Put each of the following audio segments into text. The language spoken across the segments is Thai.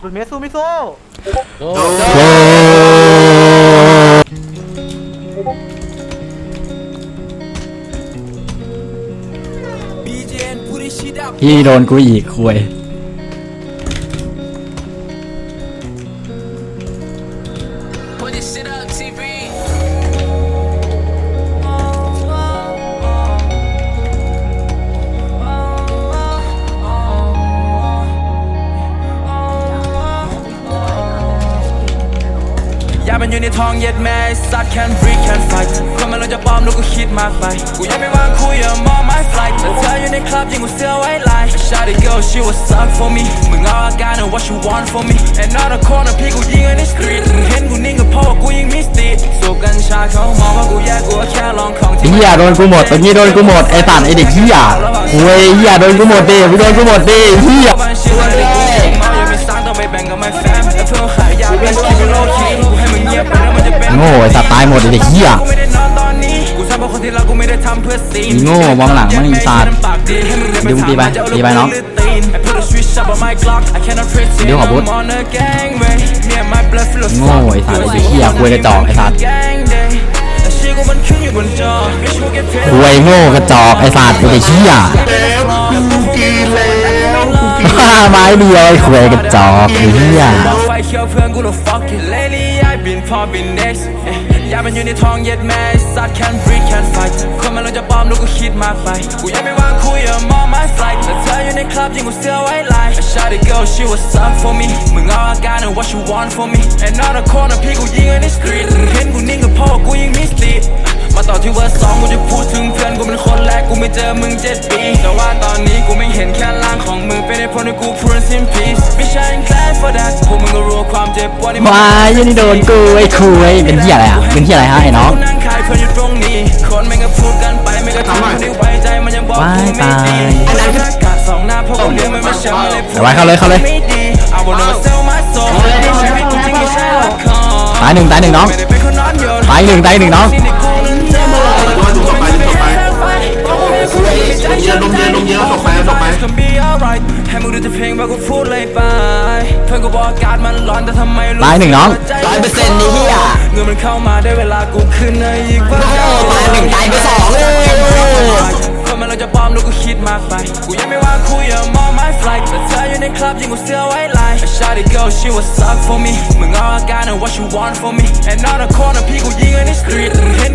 หลุดเมสสู้ไม่สู้พี่โดนกูอีกคุย มันอยู่ในท้องเย็ดแม่สัตว์ can breathe can fight คนมันเราจะปลอมลูกก็คิดมากไป กูยังไม่วางคุย I'm on my flight แต่เธออยู่ในคลับยิงกูเสื้อไว้ลาย Shawty girl she was suck for me มึงเอาอาการนะ what you want for me and on the corner พี่กูยิงใน street มึงเห็นกูนิ่งก็เพราะว่ากูยิงมิสติสูบกัญชาเขามองว่ากูแย่กูแค่ลองของที่เหี้ยโดนกูหมดตะกี้โดนกูหมดไอ้สัตว์ไอ้เด็กเหี้ยคุยเหี้ยโดนกูหมดดิโดนกูหมดดิเหี้ย โง่ไอ้สัตว์ตายหมดเด็กเหี้ยไอ้เพราะคนที่รักกูไม่ได้ทำเพื่อซีนอีโง่มองหลังมั่งอีสัตว์ดึงตีไปตีไปน้องเดี๋ยวขอบูทโง่ไอ้สัตว์ไอ้เหี้ยคุยกระจอกไอ้สัตว์คุยโง่กระจอกไอ้สัตว์ไอ้เหี้ยไม้เดียวไอ้คุยกระจอกไอ้เหี้ย ไฟเขียวเพื่อน far been pop been next อยามันอยู่ในท้องเย็ดแม่สัตว์ can breathe can fight คนมันเราจะปลอมลูกก็คิดมากไปกูยังไม่วางคุย I'm on my flight แต่เธออยู่ในคลับยิงกูเสื้อไว้ลาย Shawty girl she was suck for me มึงเอาอาการนะ what you want for me and on the corner พี่กูยิงใน street มึงเห็นกูนิ่งก็เพราะว่ากูยิงมิสติมาต่อที่เวอร์สองกูจะพูดถึงเพื่อนกูเป็นคนแรกกูไม่เจอมึงเจ็ดปีแต่ว่าตอนนี้ มึงเป็นไอ้พลที่กูพูด in peace ไม่ใช่ I'm glad for that พวกมึงก็รู้ความเจ็บปวดที่มึงมายันนี่โดนกูไอ้คุยเป็นเหี้ยอะไรอะเป็นเหี้ยอะไรฮะไอ้น้องนั่งขายเพื่อนอยู่ตรงนี้คนแม่งก็พูดกันไปไม่ก็ทำคนที่ไว้ใจมันยังบอกกูไม่ดีคนหน้ากาดสองหน้าเพราะกูเลี้ยงมันไม่ใช่มันเลยพูดเอาไว้เข้าเลยเข้าเลยไม่ดี I wanna sell my soul ชีวิตกูจริงไม่ใช่ละครตายหนึ่งตายหนึ่งน้องไม่ได้เป็นคนนอนโยนตายหนึ่งตายหนึ่งน้อง เย็นลมเย็นลมเย็นตกไปตกไปให้มึงดูแต่เพลงว่ากูพูดเลยไปเพื่อนกูบอกอากาศมันร้อนแต่ทำไมรู้ตายหนึ่งน้องร้อยเปอร์เซ็นต์นี่เฮียเงินมันเข้ามาได้เวลากูขึ้นในอีกว่าตายหนึ่งตายไปสองเลยคนมันเราจะปลอมแลูกกูคิดมากไปกูยังไม่ว่างคุย I'm on my flight แต่เธออยู่ในคลับยิงกูเสื้อไว้ลาย Shawty girl she was suck for me มึงเอาอาการนะ what you want for me and on the corner พี่กูยิงใน street เห็น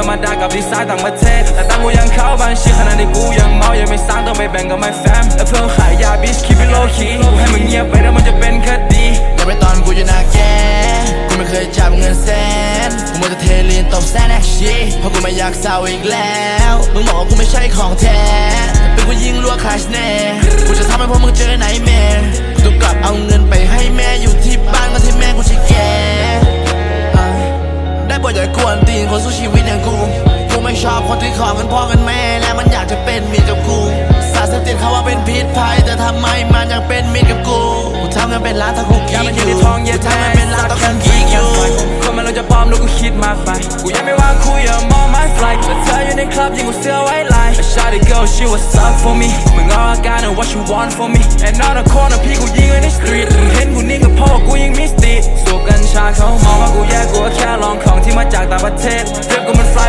ธรรมดากับดีไซน์ต่างประเทศ แต่ตังกูยังเข้าบ้านชิขนาดนี้กูยังเมายังไม่สร้างต้องไปแบ่งกับ my fam และเพื่อนขายยา bitch keep it low key กูให้มึงเงียบไปแล้วมันจะเป็นคดีอย่าไปตอนกูอยู่นาแกกูไม่เคยจับเงินแสนกูมัวแต่เทลีนตบแซนแอคชีเพราะกูไม่อยากเศร้าอีกแล้ว มึงบอกว่ากูไม่ใช่ของแท้เป็นกูยิงลัวคาชแน่กูจะทำให้พวกมึงเจอไหนแม่กู ชอบคนที่ขอกันพ่อกันแม่ และมันอยากจะเป็นมิตรกับกู สารเสพติดเขาว่าเป็นพิษภัย แต่ทำไมมันยังเป็นมิตรกับกู กูทำงานเป็นร้านถ้ากูยาขี้มันอยู่ในท้องเย็นกูทำงานเป็นร้านถ้ากูขี้อยู่คนมันเราจะปลอมลูกกูคิดมากไป กูยังไม่ว่างคุย I'm on my flight แต่เธออยู่ในคลับยิงกูเสื้อไว้ลาย Shawty girl she was suck for me มึงเอาอาการนะ what you want for me and on the corner พี่กู